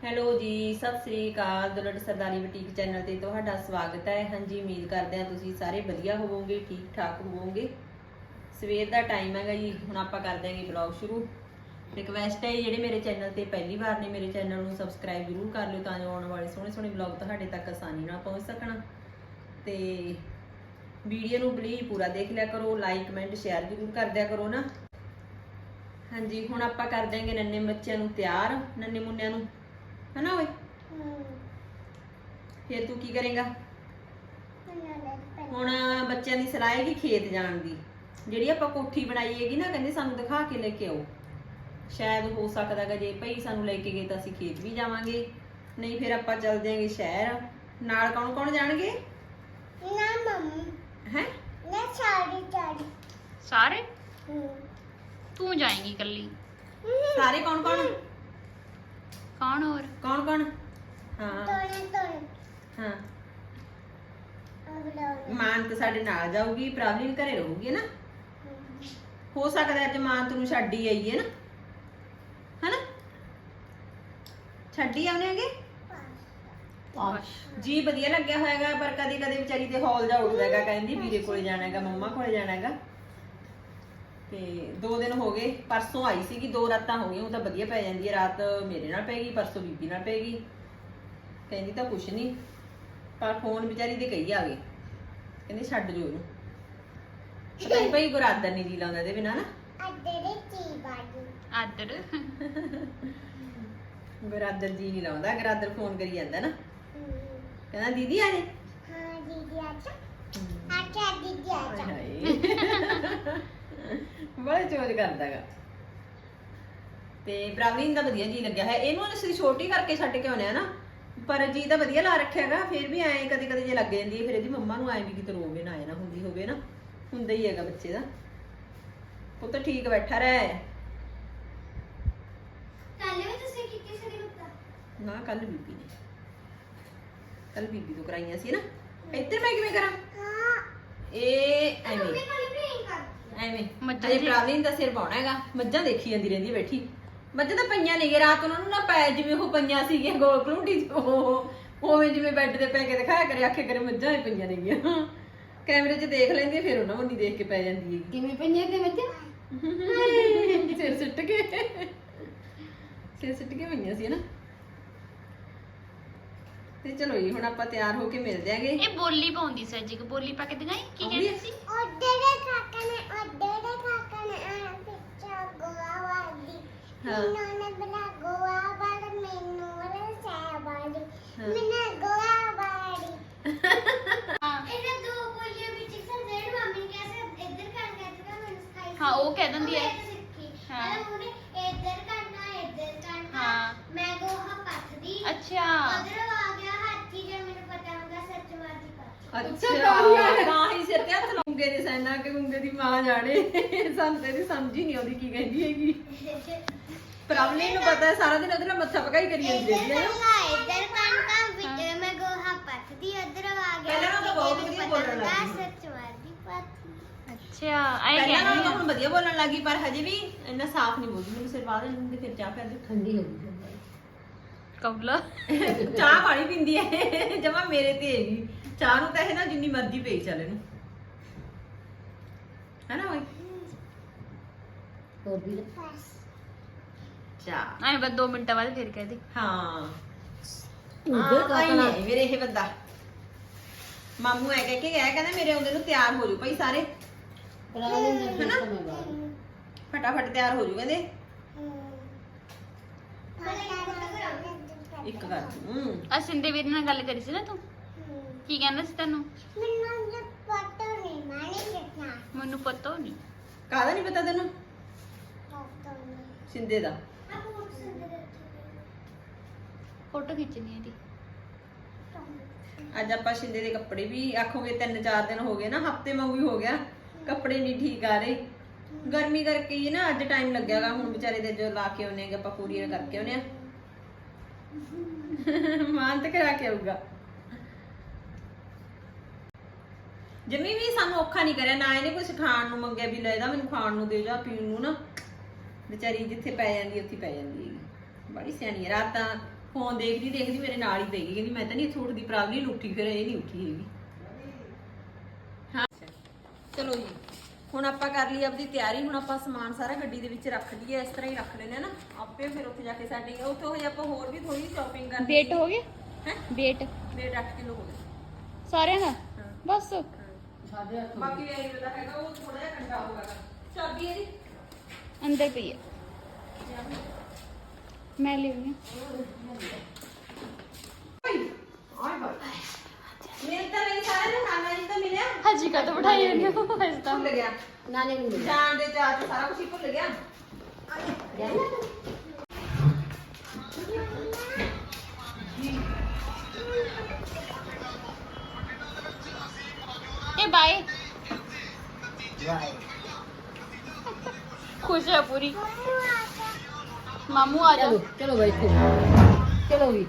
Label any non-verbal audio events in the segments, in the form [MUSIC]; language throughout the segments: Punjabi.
ਹੈਲੋ ਜੀ, ਸਤਿ ਸ੍ਰੀ ਅਕਾਲ ਦੁਲਟ ਸਰਦਾਰੀ ਬੁਟੀਕ ਚੈਨਲ ਤੇ ਤੁਹਾਡਾ ਸਵਾਗਤ ਹੈ। ਹਾਂਜੀ, ਉਮੀਦ ਕਰਦੇ ਹਾਂ ਤੁਸੀਂ ਸਾਰੇ ਵਧੀਆ ਹੋਵੋਗੇ, ਠੀਕ ਠਾਕ ਹੋਵੋਗੇ। ਸਵੇਰ ਦਾ ਟਾਈਮ ਹੈਗਾ ਜੀ, ਹੁਣ ਆਪਾਂ ਕਰ ਦਿਆਂਗੇ ਬਲੌਗ ਸ਼ੁਰੂ। ਰਿਕਵੈਸਟ ਹੈ ਜਿਹੜੇ ਮੇਰੇ ਚੈਨਲ ਤੇ ਪਹਿਲੀ ਵਾਰ ਨੇ ਮੇਰੇ ਚੈਨਲ ਨੂੰ ਸਬਸਕ੍ਰਾਈਬ ਜ਼ਰੂਰ ਕਰ ਲਿਓ ਤਾਂ ਜੋ ਆਉਣ ਵਾਲੇ ਸੋਹਣੇ ਸੋਹਣੇ ਬਲੌਗ ਤੁਹਾਡੇ ਤੱਕ ਆਸਾਨੀ ਨਾਲ ਪਹੁੰਚ ਸਕਣ। ਤੇ ਵੀਡੀਓ ਨੂੰ ਪਲੀਜ਼ ਪੂਰਾ ਦੇਖ ਲਿਆ ਕਰੋ ਲਾਈਕ ਕਮੈਂਟ ਸ਼ੇਅਰ ਜ਼ਰੂਰ ਕਰ ਦਿਆ ਕਰੋ ਨਾ। ਹਾਂਜੀ, ਹੁਣ ਆਪਾਂ ਕਰ ਦਿਆਂਗੇ ਨੰਨੇ ਬੱਚਿਆਂ ਨੂੰ ਤਿਆਰ, ਨੰਨੇ ਮੁੰਨਿਆਂ ਨੂੰ। ਹਨਾ ਓਏ? ਫਿਰ ਤੂੰ ਕੀ ਕਰੇਗਾ? ਹੁਣ ਬੱਚਿਆਂ ਦੀ ਸਲਾਹ ਹੈਗੀ ਖੇਤ ਜਾਣ ਦੀ। ਜਿਹੜੀ ਆਪਾਂ ਕੋਠੀ ਬਣਾਈ ਹੈਗੀ ਨਾ ਕਹਿੰਦੇ ਸਾਨੂੰ ਦਿਖਾ ਕੇ ਲੈ ਕੇ ਆਓ। ਸ਼ਾਇਦ ਹੋ ਸਕਦਾ ਕਿ ਜੇ ਭਈ ਸਾਨੂੰ ਲੈ ਕੇ ਗਏ ਤਾਂ ਅਸੀਂ ਖੇਤ ਵੀ ਜਾਵਾਂਗੇ। ਨਹੀਂ ਫਿਰ ਆਪਾਂ ਚੱਲ ਜਾਾਂਗੇ ਸ਼ਹਿਰ। ਨਾਲ ਕੌਣ ਕੌਣ ਜਾਣਗੇ? ਹੈ? ਸਾਰੇ ਤੂੰ ਜਾਏਂਗੀ ਇਕੱਲੀ। ਸਾਰੇ ਕੌਣ ਕੌਣ? ਕੌਣ ਹੋਰ? ਕੌਣ ਕੌਣ? ਹਾਂ। ਹਾਂ। ਮਾਨ ਤਾਂ ਸਾਡੇ ਨਾਲ ਜਾਊਗੀ ਪ੍ਰੋਬਲਮ ਘਰੇ ਰਹੂਗੀ ਨਾ? ਹੋ ਸਕਦਾ ਅੱਜ ਮਾਨਤ ਨੂੰ ਛੱਡ ਹੀ ਆਈਏ ਨਾ? ਹਨਾ ਛੱਡ ਹੀ ਆਉਣੇ ਹੈਗੇ? ਜੀ ਵਧੀਆ ਲੱਗਿਆ ਹੋਏਗਾ ਪਰ ਕਦੀ ਕਦੇ ਵਿਚਾਰੀ ਤੇ ਹੌਲ ਜਾ ਉੱਠਦਾ ਹੈਗਾ ਕਹਿੰਦੀ ਵੀਰੇ ਕੋਲੇ ਜਾਣਾ ਹੈਗਾ ਮੰਮਾ ਕੋਲੇ ਜਾਣਾ ਹੈਗਾ। ਤੇ ਦੋ ਦਿਨ ਹੋ ਗਏ ਪਰਸੋਂ ਆਈ ਸੀਗੀ ਦੋ ਰਾਤਾਂ ਹੋ ਗਈਆਂ ਉਹ ਤਾਂ ਵਧੀਆ ਪੈ ਜਾਂਦੀ ਹੈ ਰਾਤ ਮੇਰੇ ਨਾਲ ਪੈਗੀ ਪਰਸੋਂ ਬੀਬੀ ਨਾਲ ਪੈਗੀ ਕਹਿੰਦੀ ਤਾਂ ਕੁਛ ਨਹੀਂ ਪਰ ਫੋਨ ਵਿਚਾਰੀ ਦੇ ਕਹੀ ਆ ਗਏ। ਕਹਿੰਦੀ ਛੱਡ ਜੋ ਉਹਨੂੰ। ਪਤਾ ਨਹੀਂ ਭਾਈ ਗੁਰਾਦਰ ਨਹੀਂ ਜੀ ਲਾਉਂਦਾ ਇਹਦੇ ਬਿਨਾ ਨਾ। ਆਦਰ ਗੁਰਾਦਰ ਜੀ ਨਹੀਂ ਲਾਉਂਦਾ ਗੁਰਾਦਰ ਫੋਨ ਕਰੀ ਜਾਂਦਾ ਨਾ। ਕਹਿੰਦਾ ਦੀਦੀ ਆ ਜੇ। ਹਾਏ ਹਾਏ। ਬੜਾ ਚੋਜ ਕਰਦਾਗਾ ਤੇ ਪ੍ਰਵੀਨ ਦਾ ਵਧੀਆ ਜੀ ਲੱਗਿਆ ਹੈ। ਇਹਨੂੰ ਅਸੀਂ ਛੋਟੀ ਕਰਕੇ ਛੱਡ ਕੇ ਆਉਨੇ ਆ ਨਾ। ਪਰ ਜੀ ਤਾਂ ਵਧੀਆ ਲਾ ਰੱਖਿਆ ਹੈਗਾ ਫਿਰ ਵੀ ਐਂ ਕਦੇ ਕਦੇ ਜੇ ਲੱਗ ਜਾਂਦੀ ਹੈ ਫਿਰ ਇਹਦੀ ਮੰਮਾ ਨੂੰ ਐਂ ਵੀ ਕਿਤੇ ਰੋਵੇ ਨਾ ਆਏ ਨਾ ਹੁੰਦੀ ਹੋਵੇ ਨਾ। ਹੁੰਦਾ ਹੀ ਹੈਗਾ ਬੱਚੇ ਦਾ। ਪੁੱਤ ਠੀਕ ਬੈਠਾ ਰਹਿ। ਨਾ ਕੱਲ ਬੀਬੀ ਨੇ। ਕੱਲ ਬੀਬੀ ਤੋਂ ਕਰਾਈਆਂ ਸੀ ਨਾ। ਇੱਧਰ ਮੈਂ ਕਿਵੇਂ ਕਰਾਂ? ਇਹ ਐਵੇਂ। ਐਵੇਂ ਮੱਝਾਂ ਅਜੇ ਜੀ- ਪ੍ਰਾਵਲੀਨ ਦਾ ਸਿਰ ਪਾਉਣਾ ਹੈਗਾ ਮੱਝਾਂ ਦੇਖੀ ਜਾਂਦੀ ਰਹਿੰਦੀ ਬੈਠੀ ਮੱਝਾਂ ਤਾਂ ਪਈਆਂ ਨੇਗੇ ਰਾਤ ਉਹਨਾਂ ਨੂੰ ਨਾ ਪੈ ਜਿਵੇਂ ਉਹ ਪਈਆਂ ਸੀਗੀਆਂ ਗੋਲ ਕਲੂਟੀ ਉਹ ਉਵੇਂ ਜਿਵੇਂ ਬੈੱਡ ਤੇ ਪੈ ਕੇ ਦਿਖਾਇਆ ਕਰੇ ਆਖੇ ਕਰੇ ਮੱਝਾਂ ਹੀ ਪਈਆਂ ਨੇਗੀਆਂ ਕੈਮਰੇ 'ਚ ਦੇਖ ਲੈਂਦੀ ਆ, ਫਿਰ ਉਹਨਾਂ ਨੂੰ ਨਹੀਂ ਦੇਖ ਕੇ ਪੈ ਜਾਂਦੀ ਹੈਗੀ ਕਿਵੇਂ ਪਈਆਂ ਤੇ ਮੱਝਾਂ ਸਿਰ ਸਿੱਟ ਕੇ ਸਿਰ ਸਿੱਟ ਕੇ ਪਈਆਂ ਸੀ ਨਾ ਤੇ ਚਲੋ ਜੀ ਹੁਣ ਆਪਾਂ ਤਿਆਰ ਹੋ ਕੇ ਮਿਲਦੇ ਆਂਗੇ। ਇਹ ਬੋਲੀ ਪਾਉਂਦੀ ਸੀ ਅੱਜ ਇੱਕ ਬੋਲੀ ਪਾ ਕੇ ਦਿਖਾਈ ਕੀ ਕਹਿੰਦੀ ਸੀ? ਹਾਂ। ਹਾਂ। ਹਾਂ। ਉਹ ਕਹਿ ਦਿੰਦੀ ਹੈ। ਹਾਂ। ਹਾਂ। ਮੈਂ ਗੋਹਾ ਪੱਥਦੀ ਅੱਛਾ। ਉਧਰੋਂ ਆ ਗਿਆ ਹਾਥੀ ਜੇ ਮੈਨੂੰ ਪਤਾ ਹੁੰਦਾ ਸੱਚ ਮਾਰਦੀ ਪੱਥ ਅੱਛਾ ਤਾਂ ਹੀ ਸਿਰ ਤੇ ਹੱਥ ਲਾਉਂਗੇ ਦੇ ਸੈਨਾ ਕਿ ਗੁੰਗੇ ਦੀ ਮਾਂ ਜਾਣੇ। ਸਾਨੂੰ ਤੇ ਇਹਦੀ ਸਮਝ ਹੀ ਨਹੀਂ ਆਉਂਦੀ ਕੀ ਕਹਿੰਦੀ ਹੈਗੀ। ਪ੍ਰੋਬਲਮ ਨੂੰ ਪਤਾ ਹੈ ਸਾਰਾ ਦਿਨ ਉਹਦੇ ਨਾਲ ਮੱਥਾ ਪਕਾਈ ਕਰੀ ਜਾਂਦੀ ਹੈ ਇੱਧਰ ਕੰਗਾ ਵਿੱਚ ਮੈਂ ਗੋਹਾ ਪੱਥਦੀ ਉਧਰੋਂ ਆ ਗਿਆ। ਪਹਿਲਾਂ ਤਾਂ ਬਹੁਤ ਜੇ ਵਧੀਆ ਬੋਲਣ ਪਤਾ ਲੱਗ ਹੁੰਦਾ, ਸੱਚ ਮਾਰਦੀ ਪੱਥ ਅੱਛਾ ਐ ਪਹਿਲਾਂ ਨਾਲੋਂ ਤਾਂ ਕਹਿੰਦੀ ਹੁਣ ਵਧੀਆ ਬੋਲਣ ਲੱਗੀ ਪਰ ਹਜੇ ਵੀ ਇੰਨਾ ਸਾਫ਼ ਨਹੀਂ ਬੋਲਦੀ ਮੈਨੂੰ ਸਿਰ ਬਾਅਦ ਨੂੰ ਫਿਰ ਚਾਹ ਪਿਆ ਠੰਡੀ ਹੋ ਕਬਲਾ। ਚਾਹ ਪਾਣੀ ਪੀਂਦੀ ਹੈ ਜਮਾ ਮੇਰੇ ਤੇ ਹੈਗੀ। ਚਾਹ ਨੂੰ ਤਾਂ ਇਹ ਨਾ ਜਿੰਨੀ ਮਰਜ਼ੀ ਪਈ ਚੱਲ ਇਹਨੂੰ। ਹੈਨਾ ਓਏ ਹੋਰ ਵੀ ਚਾਹ। ਐ ਬਸ 2 ਮਿੰਟਾਂ ਬਾਅਦ ਫਿਰ ਕਹਿ ਦੇ। ਹਾਂ। ਕਾਕਣਾ ਨਹੀਂ ਮੇਰੇ ਇਹ ਬੰਦਾ। ਮਾਮੂ ਐ ਕਹਿ ਕੇ ਗਿਆ ਕਹਿੰਦਾ ਮੇਰੇ ਆਉਂਦੇ ਨੂੰ ਤਿਆਰ ਹੋ ਜਾਓ ਭਾਈ ਸਾਰੇ। ਫਟਾਫਟ ਤਿਆਰ ਹੋ ਜਾਓ ਕਹਿੰਦੇ। ਇੱਕ ਗੱਲ ਹੂੰ ਆ ਸਿੰਦੇ ਵੀਰ ਨਾਲ ਗੱਲ ਕਰੀ ਸੀ ਨਾ ਤੂੰ? ਕੀ ਕਹਿੰਦਾ ਸੀ ਤੈਨੂੰ? ਮੈਨੂੰ ਜੇ ਪਤਾ ਨਹੀਂ ਮਾਣੀ ਕਿਤਨਾ ਮੈਨੂੰ ਪਤਾ ਨਹੀਂ। ਕਾਹਦਾ ਨਹੀਂ ਪਤਾ ਤੈਨੂੰ? ਪਤਾ ਨਹੀਂ। ਸਿੰਦੇ ਦਾ। ਆ ਬੂਟ ਸੰਦੇ ਫੋਟੋ ਖਿੱਚਣੀ ਹੈ ਦੀ ਅੱਜ ਆਪਾਂ ਸ਼ਿੰਦੇ ਦੇ ਕੱਪੜੇ ਵੀ ਆਖੋਗੇ ਤਿੰਨ ਚਾਰ ਦਿਨ ਹੋ ਗਏ ਨਾ ਹਫ਼ਤੇ ਵਾਂਗੂ ਹੀ ਹੋ ਗਿਆ। ਕੱਪੜੇ ਨਹੀਂ ਠੀਕ ਆ ਰਹੇ। ਗਰਮੀ ਕਰਕੇ ਹੀ ਨਾ ਅੱਜ ਟਾਈਮ ਲੱਗਿਆਗਾ ਹੁਣ ਵਿਚਾਰੇ ਦੇ ਜੋ ਲਾ ਕੇ ਆਉਨੇ ਆ ਆਪਾਂ ਪੂਰੀਆਂ ਕਰਕੇ ਆਉਨੇ ਆ ਮਾਨ ਕਰਾ ਕੇ ਆਊਗਾ। ਜਮੀ ਵੀ ਸਾਨੂੰ ਔਖਾ ਨਹੀਂ ਕਰਿਆ, ਨਾ ਇਹਨੇ ਕੁਝ ਖਾਣ ਨੂੰ ਮੰਗਿਆ ਵੀ ਲੈ ਇਹਦਾ ਮੈਨੂੰ ਖਾਣ ਨੂੰ ਦੇ ਜਾ, ਪੀਣ ਨੂੰ ਨਾ। ਵਿਚਾਰੀ ਜਿੱਥੇ ਪੈ ਜਾਂਦੀ, ਉੱਥੇ ਪੈ ਜਾਂਦੀ ਹੈਗੀ। ਬੜੀ ਸਿਆਣੀ ਹੈ। ਰਾਤਾਂ ਫੋਨ ਦੇਖਦੀ ਦੇਖਦੀ ਮੇਰੇ ਨਾਲ ਹੀ ਪੈ ਗਈ ਕਹਿੰਦੀ, ਮੈਂ ਤਾਂ ਨਹੀਂ ਇੱਥੇ ਉੱਠਦੀ ਪ੍ਰਾਬਲੀ ਨੂੰ ਉੱਠੀ ਫਿਰ ਇਹ ਨਹੀਂ ਉੱਠੀ ਹੈਗੀ। ਹਾਂ। ਚਲੋ ਜੀ। ਹੁਣ ਆਪਾਂ ਕਰ ਲਈ ਆਪਦੀ ਤਿਆਰੀ ਹੁਣ ਆਪਾਂ ਸਮਾਨ ਸਾਰਾ ਗੱਡੀ ਦੇ ਵਿੱਚ ਰੱਖ ਲਈਏ ਇਸ ਤਰ੍ਹਾਂ ਹੀ ਰੱਖ ਲੈਣੇ ਨਾ। ਆਪੇ ਫਿਰ ਉੱਥੇ ਜਾ ਕੇ ਸੈਟਿੰਗ ਉੱਥੇ ਹੋਈ ਆਪਾਂ ਹੋਰ ਵੀ ਥੋੜੀ ਸ਼ਾਪਿੰਗ ਕਰਨੀ ਵੇਟ ਹੋ ਗਿਆ ਹੈ? ਵੇਟ ਵੇਟ 8 ਕਿਲੋ ਹੋ ਗਿਆ ਸਾਰਿਆਂ ਦਾ? ਬਸ। ਸਾਡੇ ਹੱਥ ਬਾਕੀ ਇਹ ਪਤਾ ਹੈਗਾ ਉਹ ਥੋੜਾ ਜਿਹਾ ਠੰਡਾ ਹੋਗਾ ਚਾਬੀ ਇਹਦੀ? ਅੰਦਰ ਪਈ ਹੈ। ਮੈਂ ਲਿਆਉਣੀ ਮੇਰੇ ਤਾਂ ਨਹੀਂ ਸਾਰੇ ਨੂੰ ਨਾਨਾ ਜੀ ਤਾਂ ਹਾਜੀ ਕਾ ਤਾਂ ਬਿਠਾਈ ਹੋਣੀ ਹੈ ਇਸ ਤਾਂ ਭੁੱਲ ਗਿਆ। ਨਾਨੇ ਨੂੰ ਮਿਲਿਆ। ਜਾਣ ਦੇ ਚਾਹ ਚ ਸਾਰਾ ਕੁਝ ਹੀ ਭੁੱਲ ਗਿਆ। ਇਹ ਬਾਏ। ਵਾਏ ਖੁਸ਼ ਹੈ ਪੂਰੀ। ਮਾਮੂ ਆ ਜਾ। ਚਲੋ ਚਲੋ ਬੈਠੋ ਚਲੋ ਵੀ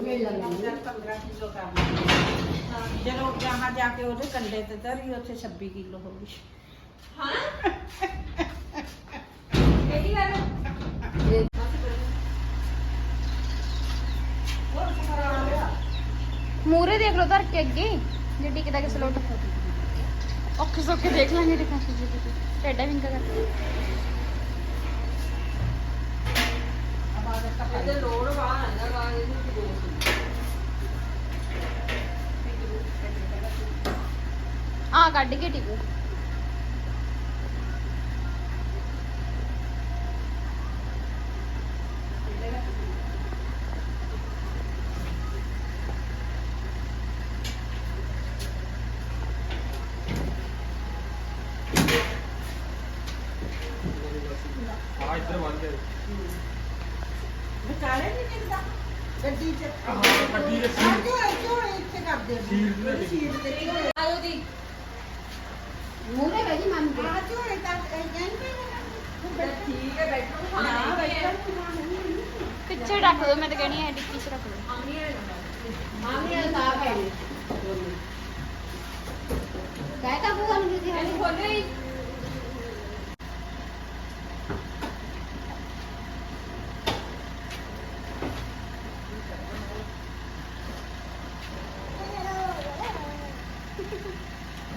ਮਿਲ ਲਾਂਗੇ ਜਦੋਂ ਜਹਾਂ ਜਾ ਕੇ ਉਹਦੇ ਕੰਡੇ ਤੇ ਤਰੀ ਉੱਥੇ 26 ਕਿਲੋ ਹੋ ਗਈ। ਹਾਂ? ਕਿਹੜੀ ਗੱਲ? ਮੂਰੇ ਦੇਖ ਲਓ ਧਰ ਕੇ ਅੱਗੇ। ਜੇ ਟਿਕਦਾ ਕਿਸੇ ਲੋਟ। ਔਖੇ ਸੌਖੇ ਦੇਖ ਲਾਂਗੇ ਦਿਖਾ ਜੀ ਟੇਡਾ ਵਿੰਗਾ ਕਰ ਇਹਦੇ ਲੋੜ ਬਾਹਰ ਆਂਦਾ ਬਾਹਰ ਇਹਦੇ ਵਿੱਚ ਦੋ ਆ ਕੱਢ ਕੇ ਟਿਕੂ ਵਿਚਾਰੇ ਨਹੀਂ ਟਿਕਦਾ ਗੱਡੀ 'ਚ ਹਾਂ ਗੱਡੀ ਦੇ ਤੇ ਦੀ ਮੂਰੇ ਬੈਠੀ ਮੰਨ ਆ ਝੋਲੇ ਤਾਂ ਐਂ ਠੀਕ ਹੈ ਬੈਠੋ ਨਾ ਖਾਣਾ ਬੈਠਾ। ਪਿੱਛੇ ਰੱਖ ਦੋ ਮੈਂ ਤਾਂ ਕਹਿਣੀ ਹੈ ਡਿੱਕੀ 'ਚ ਰੱਖ ਦੋ। ਮਾਮੀ ਨੇ ਤਾਂ ਪੈਣੀ ਕਾਇ ਕਾ ਬੁਆ ਨੂੰ ਦੀ ਇਹਨੂੰ ਖੋਲੋ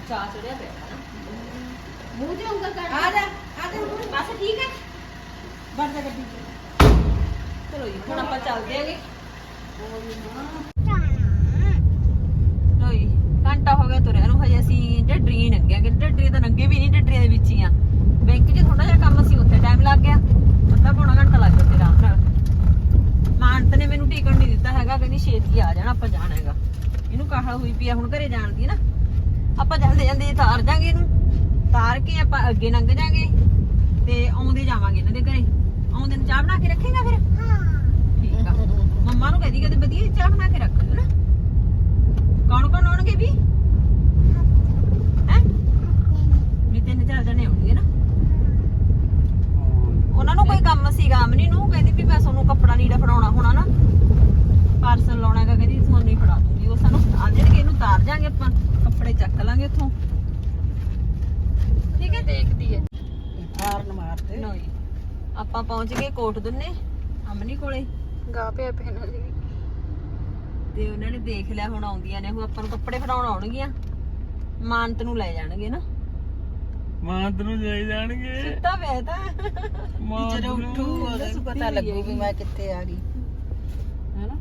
ਚਾਹ ਚੜਿਆ ਪਿਆ ਮੂੰਹ ਤੇ ਉਂਗਲ ਕਰ ਆ ਜਾ। ਆ ਜਾ ਬਸ ਠੀਕ ਹੈ? ਵੜ ਜਾ ਗੱਡੀ 'ਚ ਚਲੋ ਜੀ ਹੁਣ ਆਪਾਂ ਚੱਲਦੇ ਆਂਗੇ ਲੋ ਜੀ ਘੰਟਾ ਹੋ ਗਿਆ ਤੁਰਿਆ ਨੂੰ ਹਜੇ ਅਸੀਂ ਢੱਡਰੀ ਹੀ ਨੰਗਿਆ ਕਿ ਢੱਡਰੀ ਤਾਂ ਨੰਗੇ ਵੀ ਨਹੀਂ ਢੱਡਰੀਆਂ ਦੇ ਵਿੱਚ ਹੀ ਆ। ਬੈਂਕ 'ਚ ਥੋੜਾ ਜਿਹਾ ਕੰਮ ਸੀ ਉੱਥੇ ਟਾਈਮ ਲੱਗ ਗਿਆ। ਅੱਧਾ ਪੌਣਾ ਘੰਟਾ ਲੱਗ ਗਿਆ ਤੇ ਆਰਾਮ ਨਾਲ। ਮਾਨਤ ਨੇ ਮੈਨੂੰ ਟਿਕਣ ਨਹੀਂ ਦਿੱਤਾ ਹੈਗਾ ਕਹਿੰਦੀ ਛੇਤੀ ਆ ਜਾਣਾ ਆਪਾਂ ਜਾਣਾ ਹੈਗਾ। ਇਹਨੂੰ ਕਾਹਲ ਹੋਈ ਪਈ ਆ ਹੁਣ ਘਰੇ ਜਾਣ ਦੀ ਨਾ। ਆਪਾਂ ਜਾਂਦੇ ਜਾਂਦੇ ਤਾਰ ਜਾਾਂਗੇ ਇਹਨੂੰ। ਤਾਰ ਕੇ ਆਪਾਂ ਅੱਗੇ ਲੰਘ ਜਾਾਂਗੇ ਤੇ ਆਉਂਦੇ ਜਾਵਾਂਗੇ ਇਹਨਾਂ ਦੇ ਘਰੇ। ਆਉਂਦੇ ਨੂੰ ਚਾਹ ਬਣਾ ਕੇ ਰੱਖੇਗਾ ਫਿਰ? ਠੀਕ ਆ। ਮੰਮਾ ਨੂੰ ਕਹਦੀ ਕਦੇ ਵਧੀਆ ਚਾਹ ਬਣਾ ਕੇ ਰੱਖ ਦਿਓ ਨਾ ਕੌਣ ਕੌਣ ਆਉਣਗੇ ਵੀ? ਹੈ? ਵੀ ਤਿੰਨ ਚਾਰ ਜਣੇ ਆਉਣਗੇ ਨਾ। ਉਹਨਾਂ ਨੂੰ ਕੋਈ ਕੰਮ ਸੀਗਾ, ਅਮਨੀ ਨੂੰ ਕਹਿੰਦੀ ਵੀ ਮੈਂ ਤੁਹਾਨੂੰ ਕੱਪੜਾ ਨੀੜਾ ਫੜਾਉਣਾ ਹੋਣਾ ਨਾ। ਪਾਰਸਲ ਲਾਉਣਾ ਹੈਗਾ, ਕਹਿੰਦੀ ਤੁਹਾਨੂੰ ਹੀ ਫੜਾ ਦੂੰਗੀ ਉਹ ਸਾਨੂੰ। ਆ ਜਾਣਗੇ, ਇਹਨੂੰ ਤਾਰ ਜਾਾਂਗੇ ਆਪਾਂ। ਕੱਪੜੇ ਚੱਕ ਲਾਂਗੇ ਉੱਥੋਂ। ਠੀਕ ਹੈ ਦੇਖਦੀ ਹੈ। ਹਾਰਨ ਮਾਰਦੇ ਜੀ। ਆਪਾਂ ਪਹੁੰਚ ਗਏ ਕੋਟ ਦੁੰਨੇ ਅਮਨੀ ਕੋਲੇ। ਗਾ ਪਿਆ ਪੈਨ ਜੀ। ਤੇ ਉਹਨਾਂ ਨੇ ਦੇਖ ਲਿਆ ਹੁਣ ਆਉਂਦੀਆਂ ਨੇ। ਉਹ ਆਪਾਂ ਨੂੰ ਕੱਪੜੇ ਫੜਾਉਣ ਆਉਣਗੀਆਂ। ਮਾਨਤ ਨੂੰ ਲੈ ਜਾਣਗੇ ਨਾ। ਮਾਂਤ ਨੂੰ ਜਾਈ ਜਾਣਗੇ। ਸਿੱਧਾ ਪਿਆ ਤਾਂ। ਮਾਂਤ ਜਦੋਂ ਨੂੰ। ਉੱਠੂ ਉਹਨੂੰ ਪਤਾ ਲੱਗੂ ਵੀ ਮੈਂ ਕਿੱਥੇ ਆ ਗਈ। ਹੈਨਾ?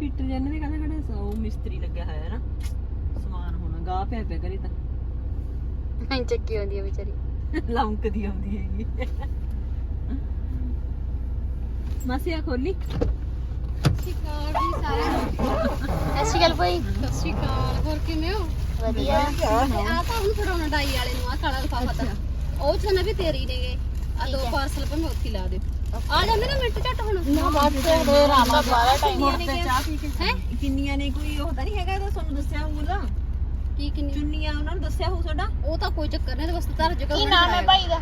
ਪੀਟਰ ਜਨ ਦੇ ਕਹਿੰਦੇ ਖੜੇ ਉਹ ਮਿਸਤਰੀ ਲੱਗਿਆ ਹੋਇਆ ਹੈ ਨਾ। ਗਾਹ ਪਿਆ ਪਿਆ ਕਰੀ ਤਾਂ। ਨਹੀਂ ਚੱਕੀ ਆਉਂਦੀ ਹੈ ਵਿਚਾਰੀ। ਲੰਕਦੀ ਆਉਂਦੀ ਹੈਗੀ। ਮਾਸੀਆ ਖੋਲੀ। ਐਸੀ ਗੱਲ ਭਾਈ। ਸਤਿ ਸ਼੍ਰੀ ਅਕਾਲ ਹੋਰ ਕਿਵੇਂ ਹੋ? ਵਧੀਆ। ਆ ਤਾਂ ਹੁਣ ਫੜਾਉਣਾ ਡਾਈ ਵਾਲੇ ਨੂੰ ਆ ਕਾਲਾ ਲਫਾਫਾ ਤਾਂ। ਉਹ ਚ ਨਾ ਵੀ ਤੇਰੀ ਨੇਗੇ ਆ ਦੋ ਪਾਰਸਲ ਪਰ ਮੈਂ ਉੱਥੇ ਲਾ ਦੇ ਆ ਜਾਂਦੇ ਨਾ ਮਿੰਟ ਝੱਟ ਹੁਣ। ਨਾ ਬਾਤ ਤੇ ਦੇ ਰਾਮਾ ਬਾਰਾ ਟਾਈਮ ਤੇ ਚਾਹ ਪੀ ਕੇ ਹੈਂ? ਕਿੰਨੀਆਂ ਨੇ ਕੋਈ ਉਹ ਤਾਂ ਨਹੀਂ ਹੈਗਾ ਇਹਦਾ ਤੁਹਾਨੂੰ ਦੱਸਿਆ ਹੋਊਗਾ। ਕੀ ਕਿੰਨੀ ਚੁੰਨੀਆਂ ਉਹਨਾਂ ਨੂੰ ਦੱਸਿਆ ਹੋਊ ਤੁਹਾਡਾ? ਉਹ ਤਾਂ ਕੋਈ ਚੱਕਰ ਨਹੀਂ ਬਸ ਧਰ ਜਗਾ ਕੀ ਨਾਮ ਹੈ ਭਾਈ ਦਾ?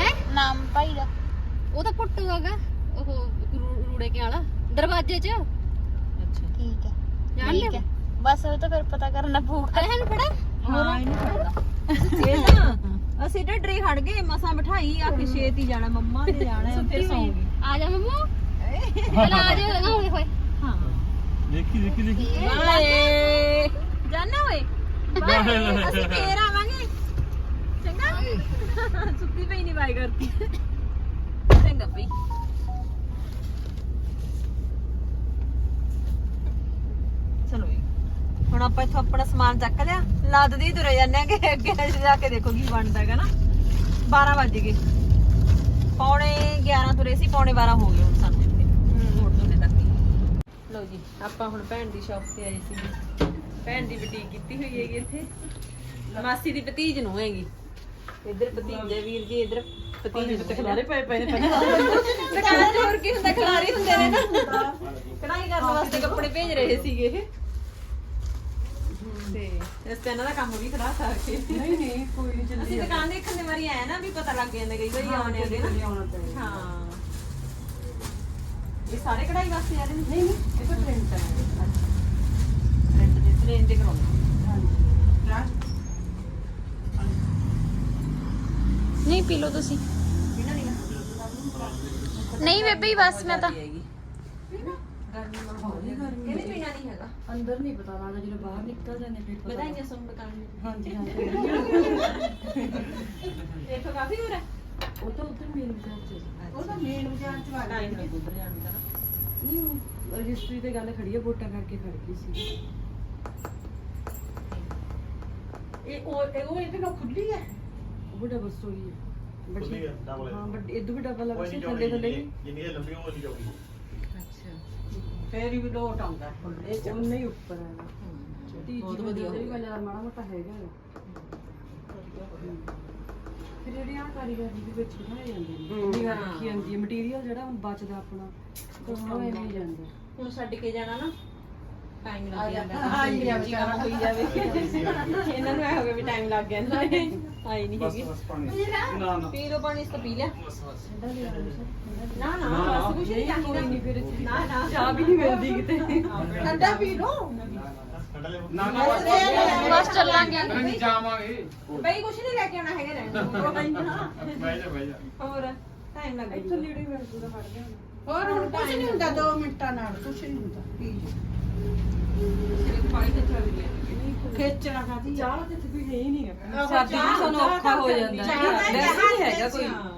ਹੈ? ਨਾਮ ਭਾਈ ਦਾ। ਉਹ ਤਾਂ ਪੁੱਟੂ ਹੈਗਾ ਉਹ ਰੂ- ਰੂੜੇ ਕੇ ਵਾਲਾ ਦਰਵਾਜ਼ੇ 'ਚ। ਅੱਛਾ। ਠੀਕ ਹੈ। ਜਾਣ ਠੀਕ ਲਿਆ ਹੈ। ਬਸ ਉਹ ਤਾਂ ਫਿਰ ਪਤਾ ਕਰਨਾ ਪਊਗਾ। ਅਰੇ ਹਨ ਫੜਾ। ਹਾਂ ਇਹਨੂੰ ਪਤਾ ਇਹ ਤਾਂ ਅਸੀਂ ਡੱਡਰੇ ਖੜ ਗਏ ਮਸਾਂ ਬਿਠਾਈ ਆ ਕੇ ਛੇਤੀ ਜਾਣਾ ਮੰਮਾ ਨੇ ਜਾਣਾ ਹੈ, ਫਿਰ ਸੌਂਗੀ ਆ ਜਾ ਮੰਮੂ। ਚਲ ਆ ਜਾ ਨਾ ਹੋਏ ਹੋਏ। ਹਾਂ। ਦੇਖੀ ਦੇਖੀ ਦੇਖੀ। ਬਾਏ ਜਾਣਾ ਓਏ? ਬਾਏ ਅਸੀਂ ਫੇਰ ਆਵਾਂਗੇ। ਚੰਗਾ? ਸੁੱਤੀ ਪਈ ਨਹੀਂ ਬਾਈ ਕਰਤੀ ਚੰਗਾ ਪਈ ਚਲੋ ਜੀ। ਹੁਣ ਆਪਾਂ ਇੱਥੋਂ ਆਪਣਾ ਸਮਾਨ ਚੱਕ ਲਿਆ। ਲੱਦ ਦੀ ਤੁਰੇ ਜਾਂਦੇ ਆ ਕਿ ਅੱਗੇ ਜਾ ਕੇ ਦੇਖੋ ਕੀ ਬਣਦਾ ਹੈਗਾ ਨਾ। 12 ਵੱਜ ਗਏ। ਪੌਣੇ 11 ਤੁਰੇ ਸੀ ਪੌਣੇ 12 ਹੋ ਗਏ ਹੁਣ ਸਾਨੂੰ ਇੱਥੇ। ਮੋੜ ਤੋਂ ਤੱਕ ਲਓ ਜੀ ਆਪਾਂ ਹੁਣ ਭੈਣ ਦੀ ਸ਼ਾਪ ਤੇ ਆਏ ਸੀ ਭੈਣ ਦੀ ਬੁਟੀਕ ਕੀਤੀ ਹੋਈ ਹੈਗੀ ਇੱਥੇ। ਮਾਸੀ ਦੀ ਭਤੀਜ ਨੂੰ ਹੈਗੀ। ਇੱਧਰ ਭਤੀਜੇ ਵੀਰ ਜੀ ਇੱਧਰ ਭਤੀਜ ਤੇ ਖਲਾਰੇ ਪਏ ਪਏ ਨੇ ਦੁਕਾਨ ਤੇ ਹੋਰ ਕੀ ਹੁੰਦਾ ਖਲਾਰੇ ਹੁੰਦੇ ਨੇ ਨਾ। ਕਢਾਈ ਕਰਨ ਵਾਸਤੇ ਕੱਪੜੇ ਭੇਜ ਰਹੇ ਸੀਗੇ। ਇਹ ਤੇ ਇਸ ਤੇ ਇਹਨਾਂ ਦਾ ਕੰਮ ਵੀ ਖੜਾ ਥਾ ਕੇ। ਨਹੀਂ ਨਹੀਂ ਕੋਈ ਨਹੀਂ ਚੱਲੀ ਅਸੀਂ ਦੁਕਾਨ ਦੇਖਣ ਦੇ ਵਾਰੀ ਆਏ ਨਾ ਵੀ ਪਤਾ ਲੱਗ ਜਾਂਦਾ ਕਈ ਵਾਰੀ ਆਉਣੇ ਆਗੇ ਨਾ। ਆਉਣਾ ਪਏ ਹਾਂ। ਇਹ ਸਾਰੇ ਕਢਾਈ ਵਾਸਤੇ ਆ ਰਹੇ ਨੇ? ਨਹੀਂ ਨਹੀਂ ਇਹ ਤਾਂ ਪ੍ਰਿੰਟ ਹੈ। ਤੇ ਕਰਾਉਣਾ ਨਹੀਂ ਪੀ ਲਓ ਤੁਸੀਂ। ਨਹੀਂ ਨਹੀਂ ਬੇਬੇ ਹੀ ਬਸ ਮੈਂ ਤਾਂ ਕਹਿੰਦੇ ਪੀਣਾ ਨਹੀਂ ਹੈਗਾ ਅੰਦਰ ਨਹੀਂ ਪਤਾ ਲੱਗਦਾ ਜਦੋਂ ਬਾਹਰ ਨਿਕਲ ਜਾਂਦੇ ਫਿਰ ਪਤਾ ਵਧਾਈਆਂ ਸੁਣ ਦੁਕਾਨ ਨੂੰ ਹਾਂਜੀ ਹਾਂਜੀ ਦੇਖੋ ਕਾਫੀ ਦੂਰ ਹੈ ਉਹ ਤਾਂ ਉੱਧਰ ਮੇਨ ਬਾਜ਼ਾਰ ਚ ਉਹ ਤਾਂ ਮੇਨ ਬਾਜ਼ਾਰ ਚ ਵਾਲਾ ਟਾਈਮ ਲੱਗ ਉਧਰ ਜਾਣ ਦਾ ਨਾ ਨਹੀਂ ਉਹ ਰਜਿਸਟਰੀ ਤੇ ਗੱਲ ਖੜੀ ਹੈ ਵੋਟਾਂ ਕਰਕੇ ਖੜ ਗਈ ਸੀ। ਇਹ ਉਹ ਇਹ ਉਹ ਇਹਦੇ ਨਾਲ ਖੁੱਲੀ ਹੈ? ਉਹ ਡਬਲ ਸਟੋਰੀ ਹੈ। ਖੁੱਲੀ ਹੈ, double ਹੈ। ਹਾਂ। ਬਟ ਇਦੋਂ ਵੀ ਡਬਲ ਹੈ ਕੋਈ ਵੈਸੇ ਨਹੀਂ ਥੱਲੇ ਥੱਲੇ ਜਾਊਗੀ ਜਿੰਨੀ ਇਹ ਲੰਬੀ ਉਹ ਨਹੀਂ ਜਾਊਗੀ ਅੱਛਾ। ਫੇਰ ਵੀ ਲੋਟ ਆਉਂਦਾ ਖੁੱਲੇ ਉਹ ਨਹੀਂ ਉੱਪਰ ਹੈ। ਤੀ ਬਹੁਤ ਜੀ ਵਧੀਆ ਵਧੀਆ ਵੀ ਗੱਲ ਮਾੜਾ ਮੋਟਾ ਹੈਗਾ ਹੈ। ਫਿਰ ਜਿਹੜੇ ਆ ਕਾਰੀਗਰੀ ਦੇ ਵਿੱਚ ਬਣਾਏ ਜਾਂਦੇ ਨੇ ਨਿਗਾਹ ਰੱਖੀ ਜਾਂਦੀ ਹੈ ਮਟੀਰੀਅਲ ਜਿਹੜਾ ਹੁਣ ਬਚਦਾ ਆਪਣਾ ਤੇ ਉਹ ਐਵੇਂ ਹੀ। ਜਾਂਦਾ ਹੁਣ ਛੱਡ ਕੇ ਜਾਣਾ ਨਾ। ਟਾਈਮ ਲੱਗ ਜਾਂਦਾ ਹਾਂ, ਇਹ ਆ ਜੀ ਕੰਮ ਹੋਈ ਜਾਵੇ ਇਹਨਾਂ ਨੂੰ ਐ ਹੋ ਗਿਆ ਵੀ ਟਾਈਮ ਲੱਗ ਗਿਆ ਨਾ ਆਈ ਨਹੀਂ ਹੈਗੀ ਨਾ ਨਾ ਪੀ ਲੋ ਪਾਣੀ ਇਸ ਤੋਂ ਪੀ ਲਿਆ ਨਾ ਨਾ ਬਸ ਕੁਛ ਨਹੀਂ ਚਾਹੀਦਾ ਨਹੀਂ ਫਿਰ ਨਾ ਨਾ ਚਾਹ ਵੀ ਨਹੀਂ ਮਿਲਦੀ ਕਿਤੇ ਠੰਡਾ ਪੀ ਲੋ ਠੰਡਾ ਲੈ ਨਾ ਨਾ ਬਸ ਚੱਲਾਂਗੇ ਨਹੀਂ ਜਾਵਾਂਗੇ ਬਈ ਕੁਛ ਨਹੀਂ ਲੈ ਕੇ ਆਉਣਾ ਹੈਗਾ ਰਹਿਣ ਦੋ ਬਈ ਨਾ ਬਹਿ ਜਾ ਬਹਿ ਜਾ ਹੋਰ ਟਾਈਮ ਲੱਗ ਇੱਥੋਂ ਲੀੜੇ ਮਿਲ ਜੂਗਾ ਫੜ ਗਿਆ ਹੋਰ ਹੁਣ ਕੁਝ ਨਹੀਂ ਹੁੰਦਾ 2 ਮਿੰਟਾਂ ਨਾਲ ਕੁਝ ਨਹੀਂ ਹੁੰਦਾ ਪੀ ਜੋ ਪਾਣੀ ਤੇ ਚੱਲ ਗਿਆ ਖੇਚਣਾ ਖਾਦੀ ਚਾਹ ਤੇ ਵੀ ਹੈ ਹੀ ਨਹੀਂ ਹੈ ਆਹੋ, ਸਾਡੀ ਚਾਹ- ਵੀ ਸਾਨੂੰ ਚਾਹ ਔਖਾ ਹੋ ਤਾਂ ਜਾਂਦਾ। ਚਾਹ ਹੈ ਤਾਂ ਵੈਸੇ ਨਹੀਂ ਹੈਗਾ ਕੋਈ। ਹਾਂ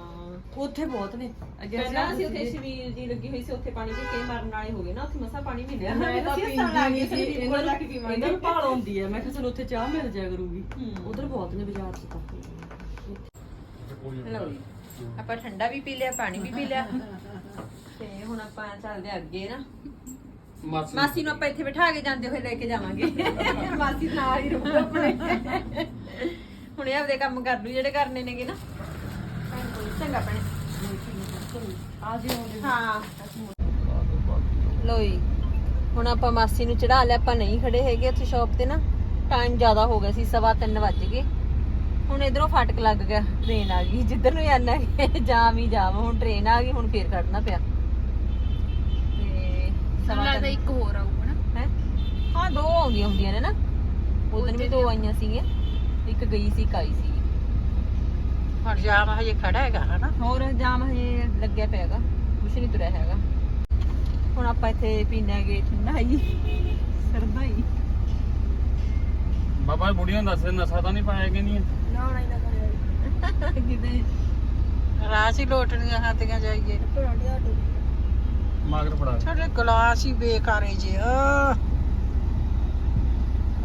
ਉੱਥੇ ਬਹੁਤ ਨੇ। ਅੱਗੇ ਪਹਿਲਾਂ ਅਸੀਂ ਉੱਥੇ ਸ਼ਵੀਰ ਜੀ ਲੱਗੀ ਹੋਈ ਸੀ ਉੱਥੇ ਪਾਣੀ ਪੀ ਕੇ ਮਰਨ ਵਾਲੇ ਹੋ ਗਏ ਨਾ ਉੱਥੇ ਮਸਾ ਪਾਣੀ ਮਿਲਿਆ ਮੈਂ ਤਾਂ ਅਸੀਂ ਪੀਂਦੀ ਹੱਸਣ ਲੱਗ ਨਹੀਂ ਗਏ ਸੀ। ਸੀ ਇਹਨਾਂ ਲੱਗ ਨੂੰ ਪੀਵਾਂਗੇ ਇਹਨਾਂ ਨੂੰ ਭਾਲ ਆਉਂਦੀ ਹੈ ਮੈਂ ਕਿਹਾ ਚਲੋ ਉੱਥੇ ਚਾਹ ਮਿਲ ਜਾਇਆ ਕਰੂਗੀ। ਉਧਰ ਬਹੁਤ ਨੇ ਬਾਜ਼ਾਰ 'ਚ ਤਾਂ। ਲਓ ਜੀ। ਆਪਾਂ ਠੰਡਾ ਵੀ ਪੀ ਲਿਆ ਪਾਣੀ ਵੀ ਪੀ ਲਿਆ। ਤੇ ਹੁਣ ਆਪਾਂ ਚੱਲਦੇ ਅੱਗੇ ਨਾ। ਮਾਸੀ ਨੂੰ ਆਪਾਂ ਇੱਥੇ ਬਿਠਾ ਕੇ ਜਾਂਦੇ ਹੋਏ ਲੈ ਕੇ ਜਾਵਾਂਗੇ। [LAUGHS] ਮਾਸੀ ਨਾਲ ਹੀ ਰਹੂ ਆਪਣੇ। ਹੁਣ ਇਹ ਆਪਦੇ ਕੰਮ ਕਰ ਲੂ ਜਿਹੜੇ ਕਰਨੇ ਨੇਗੇ ਨਾ। ਚੰਗਾ ਭੈਣੇ। ਆ ਹਾਂ। ਲੋ ਜੀ ਹੁਣ ਆਪਾਂ ਮਾਸੀ ਨੂੰ ਚੜਾ ਲਿਆ ਆਪਾਂ ਨਹੀਂ ਖੜੇ ਹੈਗੇ ਉੱਥੇ ਸ਼ਾਪ ਤੇ ਨਾ। ਟਾਈਮ ਜ਼ਿਆਦਾ ਹੋ ਗਿਆ ਸੀ ਸਵਾ ਤਿੰਨ ਵੱਜ ਗਏ। ਹੁਣ ਇਧਰੋਂ ਫਟਕ ਲੱਗ ਗਿਆ ਟ੍ਰੇਨ ਆ ਗਈ। ਜਿੱਧਰ ਨੂੰ ਜਾਣਾ ਹੈ ਜਾਮ ਹੀ ਜਾਮ। ਹੁਣ ਟ੍ਰੇਨ ਆ ਗਈ ਹੁਣ ਫੇਰ ਖੜਨਾ ਪਿਆ। ਤੇ ਸਾਨੂੰ ਲੱਗਦਾ ਤਿੰਨ- ਇੱਕ ਹੋਰ ਆਊਗਾ ਨਾ ਹੈਂ? ਹਾਂ ਦੋ ਆਉਂਦੀਆਂ ਹੁੰਦੀਆਂ ਨੇ ਨਾ। ਉਦੋਂ ਵੀ ਦੋ ਆਈਆਂ ਸੀਗੀਆਂ। ਇੱਕ ਗਈ ਸੀ ਇੱਕ ਆਈ ਸੀ। ਹੁਣ ਜਾਮ ਹਜੇ ਖੜਾ ਹੈਗਾ ਹਨਾ। ਹੋਰ ਜਾਮ ਹਜੇ ਲੱਗਿਆ ਪਿਆਗਾ ਕੁਛ ਨਹੀਂ ਤੁਰਿਆ ਹੈਗਾ। ਹੁਣ ਆਪਾਂ ਇੱਥੇ ਪੀਣਾ ਗੇ ਠੰਡਾ ਹੀ ਸਰਦਾ ਹੀ ਬਾਬਾ ਬੁੜੀਆਂ ਦੱਸ ਨਸ਼ਾ ਤਾਂ ਨਹੀਂ ਪਾਇਆ ਕਿ ਨਹੀਂ? ਨਾ ਨਾ ਇਹਨਾਂ ਕਰਿਆ ਕਿਤੇ ਰਾਸ ਹੀ ਲੋਟਣੀਆਂ ਖਾਤੀਆਂ ਜਾਈਏ। ਮਾਗਰ ਫੜਾ ਸਾਡੇ ਗਲਾਸ ਹੀ ਬੇਕਾਰੇ ਜੇ ਆ।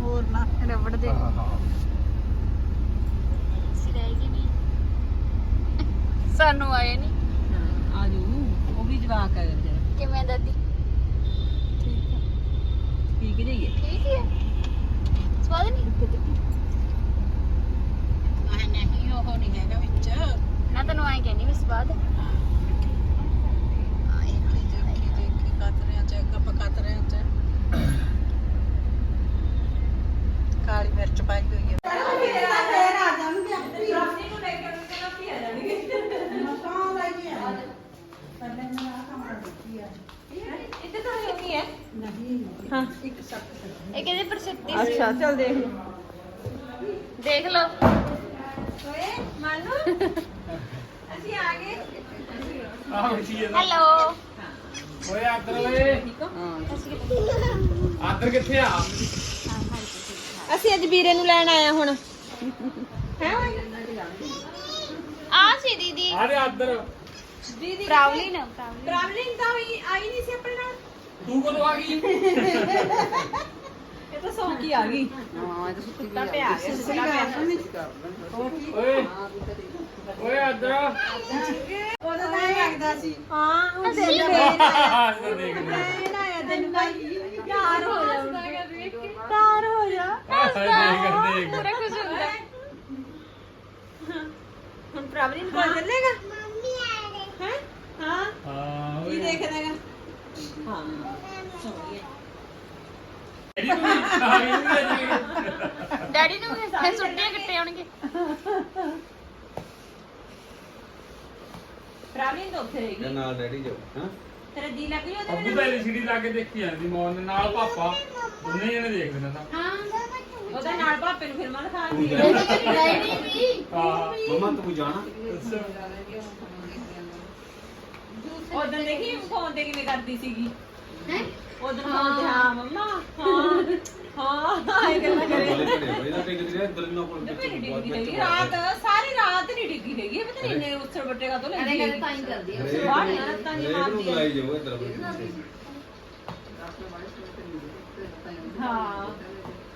ਹੋਰ ਨਾ ਰਬੜ ਦੇ ਹਾਂ ਹਾਂ ਸਿਰਾਏਗੀ ਨਹੀਂ। ਸਾਨੂੰ ਆਏ ਨਹੀਂ ਆ ਜੂ ਉਹ ਵੀ ਜਵਾਕ ਹੈ ਜਰਾ ਕਿਵੇਂ ਦਾਦੀ? ਪੀ ਕੇ ਜਾਈਏ ਠੀਕ ਹੈ ਸਵਾਦ ਨਹੀਂ? ਆਹ ਨਹੀਂ ਉਹ ਨਹੀਂ ਹੈਗਾ ਵਿੱਚ। ਮੈਂ ਤੈਨੂੰ ਆਏ ਕਹਿੰਦੀ ਵੀ ਸਵਾਦ। ਹੈ। ਆਏ ਹਾਏ ਦੇਖੀ ਦੇਖੀ ਕਤਰਿਆਂ ਚ ਕੱਪ ਕਤਰਿਆਂ ਚ ਕਾਲੀ ਮਿਰਚ ਪਾਈ ਹੋਈ ਹੈ। ਇੱਥੇ ਤਾਂ ਨਹੀਂ ਹੈ। ਹਾਂ ਇਹ ਕਹਿੰਦੇ ਪ੍ਰਸਿੱਧੀ ਸੀ ਅੱਛਾ ਚੱਲ ਦੇਖ ਦੇਖ ਲਓ। ਓਏ ਮਾਨੂ। [LAUGHS] ਅਸੀਂ ਆ ਗਏ। ਹੈਲੋ। ਓਏ ਆਦਰ ਓਏ। ਆਦਰ ਕਿੱਥੇ ਆ? ਅਸੀਂ ਅੱਜ ਵੀਰੇ ਨੂੰ ਲੈਣ ਆਇਆ ਹੁਣ। ਹੈ ਆ ਸੀ ਦੀਦੀ। ਦੇ ਆਦਰ। ਦੀਦੀ ਪ੍ਰਾਵਲਿਨ। ਪ੍ਰਾਵਲਿਨ ਤਾਂ ਹੋਈ ਆਈ ਨਹੀਂ ਸੀ ਆਪਣੇ ਨਾਲ। ਤੂੰ ਕਦੋਂ ਆ ਗਈ? ਇਹ ਤਾਂ ਸੌਂ ਕੀ ਆ ਗਈ। ਹਾਂ ਇਹ ਤਾਂ ਸੁੱਤੀ ਪਿਆ ਆ। ਪਿਆ ਓਏ। ਓਏ ਆਦਰ। ਉਹਦਾ ਤਾਂ ਇਹ ਲੱਗਦਾ ਸੀ। ਹਾਂ ਉਹ ਦੇ ਦੇ ਆਦਰ ਦੇਖ ਲੈ ਲੈਣ ਆਇਆ ਤੈਨੂੰ ਭਾਈ। ਪਿਆਰ ਹੋ ਜਾ ਪਿਆਰ ਹੋ ਜਾ। ਦੇਖ ਦੇਖ ਪੂਰਾ ਕੁਝ ਹੁੰਦਾ। ਹੁਣ ਪ੍ਰਾਵਲਿਨ ਕੋਲ ਚੱਲੇਗਾ? ਮੰਮੀ ਆ ਗਈ ਹੈ? ਹਾਂ? ਹਾਂ ਕੀ ਓਏ ਦੇਖਦਾਗਾ ਹਾਂ। ਇਹਦੀ ਤੂੰ ਆ ਗਈ ਨਹੀਂ ਅੱਜ ਡੈਡੀ ਨੂੰ ਵੀ ਫਿਰ ਸੁੱਟੀਆਂ ਕਿੱਟੇ ਆਉਣਗੇ ਪ੍ਰਾਵਲਿਨ ਤਾਂ ਉੱਥੇ ਰਹੇਗੀ ਨਾਲ ਡੈਡੀ ਜੋ ਹਾਂ? ਤੇਰਾ ਜੀ ਲੱਗ ਗਿਆ ਉਹਦੇ ਅੱਬੂ ਤਾਂ ਐਲਸੀਡੀ ਲਾ ਕੇ ਦੇਖੀ ਜਾਂਦੀ ਮੌਨ ਦੇ ਨਾਲ ਪਾਪਾ। ਦੋਨੇ ਜਣੇ ਦੇਖਦੇ ਨੇ ਤਾਂ। ਨਾਲ ਉਹਦੇ ਨਾਲ ਭਾਪੇ ਨੂੰ ਫਿਲਮਾਂ ਦਿਖਾਉਂਦੀ ਹਾਂ। ਮਮਾ ਤੂੰ ਜਾਣਾ? ਉਦੋਂ ਦੇਖੀ ਫੋਨ ਤੇ ਕਿਵੇਂ ਕਰਦੀ ਸੀਗੀ? ਹੈ? ਉਦੋਂ ਫੋਨ ਤੇ ਹਾਂ ਮੰਮਾ ਹਾਂ ਹਾਂ ਇਹ ਗੱਲਾਂ ਕਰੇ ਬੋਲੇ ਘੜੇ ਬਈ ਨਾ ਟਿਕ ਰਿਹਾ ਦਰਮਿਆਂ ਕੋਲ ਤੇ ਮੇਰੀ ਡਿੱਗੀ ਹੈਗੀ ਰਾਤ ਸਾਰੀ ਰਾਤ ਨਹੀਂ ਡਿੱਗੀ ਹੈਗੀ ਪਤਾ ਨਹੀਂ ਇੰਨੇ ਉੱਛਲ ਬੱਟੇ ਕਾ ਤੋਂ ਲੈਂਦੀ ਹੈਗੀ ਤਾਂ ਹੀ ਕਰਦੀ ਆ ਬਾਹਰ ਯਾਰ ਤਾਂ ਨਹੀਂ ਰੇਕ ਨੂੰ ਮਾਰਦੀ ਬੁਲਾਈ ਜਾਓ ਇਧਰ ਹਾਂ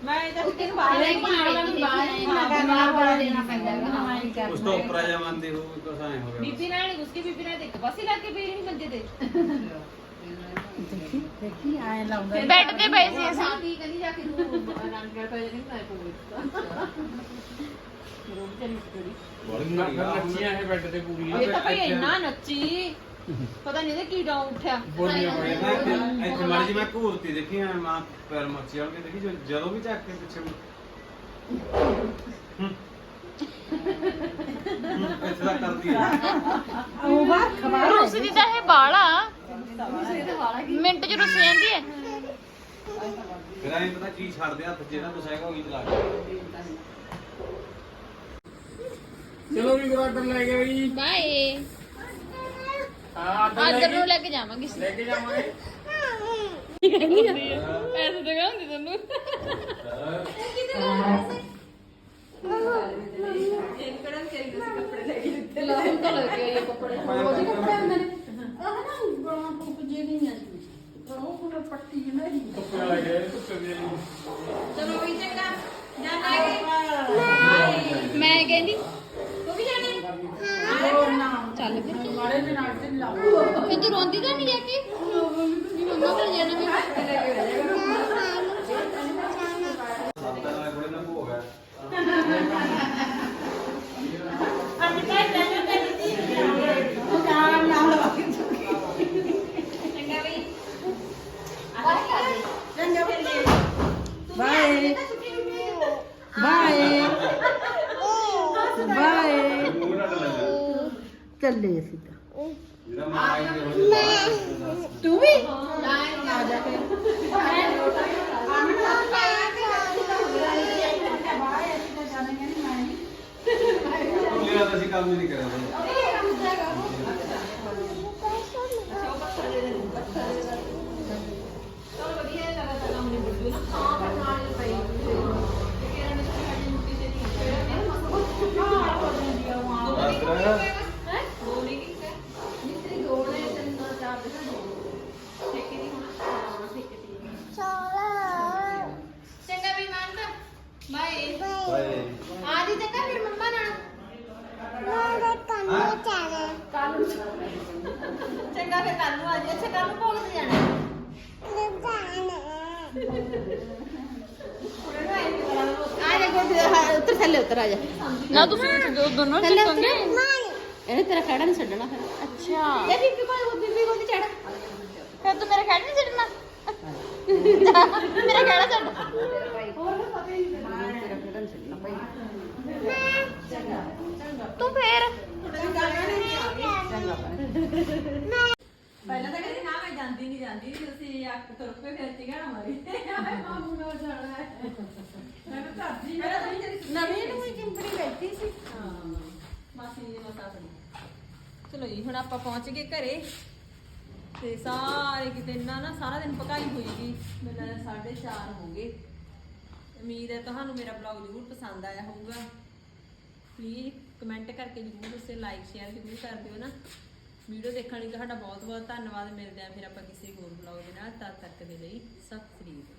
ਮੈਂ ਇਹਦਾ ਕਿਤੇ ਬਾਹਰ ਨਹੀਂ ਪਾਣਾ ਨੂੰ ਬਾਹਰ ਨਾਲ ਬੜਾ ਦੇਣਾ ਪੈਂਦਾ ਹੈਗਾ ਉਸ ਤੋਂ ਉੱਪਰ ਆ ਜਾ ਮੰਨਦੇ ਹੋ ਕੁਛ ਐ ਹੋ ਗਿਆ ਬੀਬੀ ਨਾਲ ਨਹੀਂ ਉਸਕੀ ਬੀਬੀ ਨਾਲ ਇੱਕ ਪਾਸੇ ਲੱਗ ਕੇ ਪਈ ਰਹੀ ਮੰਜੇ ਤੇ ਦੇਖੀ ਆਏ ਲਾਉਂਦਾ ਬੈੱਡ ਤੇ ਪਏ ਸੀ ਅਸੀਂ ਕੀ ਕਹਿੰਦੀ ਜਾ ਕੇ ਤੂੰ ਆਨੰਦ ਕਰ ਪੈ ਜਾਣੀ ਮੈਂ ਬੜੀ ਨੱਚੀਆਂ ਇਹ ਬੈੱਡ ਤੇ ਪੂਰੀਆਂ ਇਹ ਤਾਂ ਭਈ ਇੰਨਾ ਨੱਚੀ ਪਤਾ ਨਹੀਂ ਇਹਦੇ ਕੀ ਡਾਉਂ ਉੱਠਿਆ ਬੋਲੀਆਂ ਪਈਆਂ ਇੱਥੇ ਮਾੜੀ ਜੀ ਮੈਂ ਘੂਰਤੀ ਦੇਖੀ ਐ ਮਾਂ ਪੈਰ ਮੱਛੀ ਵਾਲ ਕੇ ਦੇਖੀ ਜੋ- ਜਦੋਂ ਵੀ ਚੱਕ ਕੇ ਪਿੱਛੇ ਨੂੰ ਹੂੰ। ਹੂੰ, ਇੱਥੇ ਦਾ ਕਰਦੀ ਹੈ ਉਹ ਬਾਹਰ ਖਵਾ ਰੁੱਸਦੀ ਤਾਂ ਇਹ ਬਾਲਾ ਮਿੰਟ ਚ ਰੁੱਸ ਜਾਂਦੀ ਹੈ। ਫਿਰ ਐਂ ਪਤਾ ਕੀ ਛੱਡਦੇ ਹੱਥ ਜਿਹੜਾ ਕੁਛ ਹੈਗਾ ਉਹੀ ਚਲਾ ਕੇ। ਚਲੋ ਵੀ ਗੁਰਾਦਰ ਲੈ ਗਏ ਬਈ ਬਾਏ ਹਾਂ ਆਦਰ ਲੈ ਨੂੰ ਕੇ ਲੈ ਕੇ ਜਾਵਾਂਗੇ। ਲੈ ਕੇ ਜਾਵਾਂਗੇ। ਐਸੇ ਤਾਂ ਕਹਿੰਦੀ ਤੈਨੂੰ ਲਾਉਂ ਤਾਂ ਲੱਗ ਗਏ ਕੱਪੜੇ। ਹੀ। ਕੱਪੜੇ ਹੁੰਦੇ ਨੇ। ਧੁੱਪੇ ਲੈ ਗਏ ਧੁੱਪੇ ਦੇ ਚਲੋ ਵੀ ਚੰਗਾ ਜਾਣਾ ਹੈ ਮੈਂ ਕਹਿੰਦੀ, ਤੂੰ ਵੀ ਜਾਣਾ? ਚੱਲ ਫਿਰ। ਮਾਰੇ ਦੇ ਨਾਲ ਤੇ ਲਾਓ ਫਿਰ ਰੋਂਦੀ ਤਾਂ ਨਹੀਂ ਜਾ ਕੇ ਮੰਮਾ ਕੋਲ ਜਾਣਾ ਮੈਂ ਸੱਤ ਨਾਲ ਥੋੜੇ ਨਾ ਹੋ ਗਿਆ ਚੰਗਾ ਵੀ ਬਾਏ ਬਾਏ ਬਾਏ ਮੂੰਹ ਨਾਲ ਲੈ ਲੈ ਚੱਲੇ ਅਸੀਂ ਤਾਂ ਜਿਹੜਾ ਮਾਂ ਆਈ ਤੇ ਉਹਦੇ ਤੂੰ ਵੀ ਲਿਆ ਤਾਂ ਅਸੀਂ ਕੰਮ ਹੀ ਨਹੀਂ ਕਰਿਆ ਬਈ। ਬਾਏ। ਬਾਏ। ਆ ਜੀ ਚੰਗਾ ਫਿਰ ਮੰਮਾ ਨਾਲ? ਚੰਗਾ ਫਿਰ ਕੱਲ ਨੂੰ ਆ ਜੀ ਅੱਛਾ ਕੱਲ ਨੂੰ ਭੋਗ ਤੇ ਜਾਣਾ? ਆ ਜਾ ਗੋਦ ਉੱਤਰ ਥੱਲੇ ਉੱਤਰ ਆ ਜਾ। ਨਾ ਤੁਸੀਂ ਦੋ ਦੋਨੋਂ ਚੱਕੋਗੇ ਇਹਨੇ ਤੇਰਾ ਖੜਾ ਨਹੀਂ ਛੱਡਣਾ ਫਿਰ। ਅੱਛਾ। ਇਹ ਬੀਬੀ ਕੋਲ ਬੀਬੀ ਕੋਲ ਚੜ ਫਿਰ ਤੂੰ ਮੇਰੇ ਖੜ ਨਹੀਂ ਛੱਡਣਾ? ਮੇਰਾ ਖੜਾ ਛੱਡ। ਤੂੰ ਫੇਰ। ਪਹਿਲਾਂ ਤਾਂ ਕਹਿੰਦੀ ਨਾ ਮੈਂ ਜਾਂਦੀ ਨਹੀਂ ਜਾਂਦੀ ਨਹੀਂ ਤੁਸੀਂ ਅੱਖ ਤੁਰ ਪਏ ਫਿਰ ਸੀਗਾ ਨਾ ਮਾਰੀ। ਮਾਮੂ ਨਾਲ ਜਾਣਾ ਹੈ। ਮੈਂ ਤਾਂ ਧਰਦੀ ਮੈਂ ਤਾਂ ਨਵੀਂ ਨੂੰ ਹੀ ਚਿੰਪੜੀ ਗਈ ਬੈਠੀ ਸੀ। ਹਾਂ ਮਾਸੀ ਜੀ ਮਸਾ ਫੜੀ। ਚਲੋ ਜੀ ਹੁਣ ਆਪਾਂ ਪਹੁੰਚ ਗਏ ਘਰੇ। ਤੇ ਸਾਰੇ ਕਿਤੇ ਨਾ ਨਾ ਸਾਰਾ ਦਿਨ ਪਕਾਈ ਹੋਈ ਗਈ ਮੈਨੂੰ ਲੱਗਦਾ 4:30 ਹੋ ਗਏ। ਉਮੀਦ ਹੈ ਤੁਹਾਨੂੰ ਮੇਰਾ ਬਲੌਗ ਜ਼ਰੂਰ ਪਸੰਦ ਆਇਆ ਹੋਊਗਾ। ਪਲੀਜ਼ ਕਮੈਂਟ ਕਰਕੇ ਜ਼ਰੂਰ ਉਸੇ ਲਾਈਕ ਸ਼ੇਅਰ ਜ਼ਰੂਰ ਕਰ ਦਿਓ ਨਾ। ਵੀਡੀਓ ਦੇਖਣ ਲਈ ਤੁਹਾਡਾ ਬਹੁਤ ਬਹੁਤ ਧੰਨਵਾਦ। ਮਿਲਦੇ ਆ ਫਿਰ ਆਪਾਂ ਕਿਸੇ ਹੋਰ ਬਲੌਗ ਦੇ ਨਾਲ। ਤਦ ਤੱਕ ਦੇ ਲਈ ਸਤਿ ਸ੍ਰੀ ਅਕਾਲ।